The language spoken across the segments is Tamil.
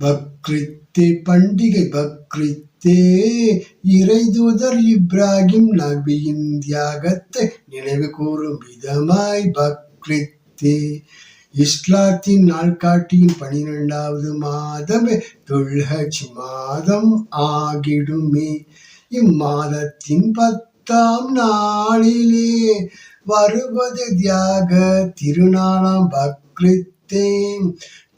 பக்ரித்தே பண்டிகை பக்ரித்தே இறைதூதர் இப்ராஹிம் நபியின் தியாகத்தை நினைவு கூறும் விதமாய் பக்ரித்தே. இஸ்லாத்தின் நாள்காட்டியின் பனிரெண்டாவது மாதமே துல்ஹஜ் மாதம் ஆகிடுமே. இம்மாதத்தின் பத்தாம் நாளிலே வருவது தியாக திருநாளாம் பக்ரித்தே.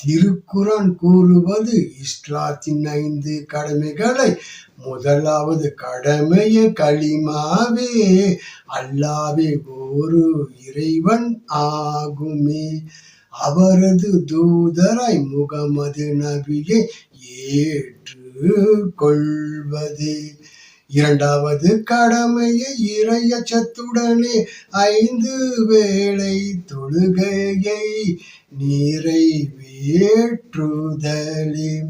திருக்குரான் கூறுவது இஸ்லாத்தின் ஐந்து கடமைகளை. முதலாவது கடமைய களிமாவே. அல்லாவே ஒரு இறைவன் ஆகுமே. அவரது தூதராய் முகமது நபியை ஏற்று கொள்வதே இரண்டாவது கடமையை இறையச்சத்துடனே ஐந்து வேளை தொழுகையை நீரை வேற்றுதலே.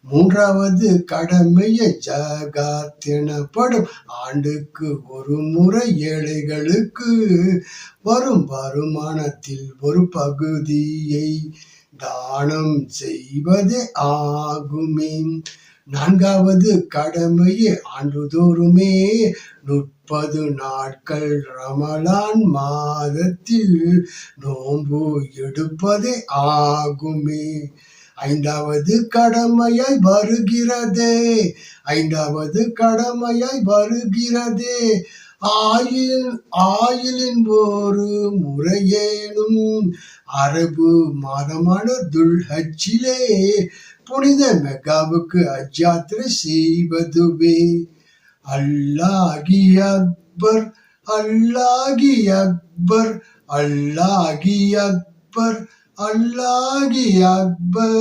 மூன்றாவது கடமையை ஜகாத் எனப்படும் ஆண்டுக்கு ஒரு முறை ஏழைகளுக்கு வரும் வருமானத்தில் ஒரு பகுதியை தானம் செய்வதே ஆகுமே. நான்காவது கடமையே ஆண்டுதோறுமே முப்பது நாட்கள் ரமலான் மாதத்தில் நோன்பு எடுப்பதே ஆகுமே. ஐந்தாவது கடமையாய் வருகிறதே. ஐந்தாவது கடமையாய் வருகிறதே. ஆயில் ஆயிலின் ஒரு முறையேனும் அரபு மாதமான துல்ஹஜ்ஜிலே புனித மெகாவுக்கு அஜாத்திரை செய்வதுவே. அல்லாஹி அக்பர் அல்லாஹி அக்பர் அல்லாஹி அக்பர் அல்லாஹி அக்பர்.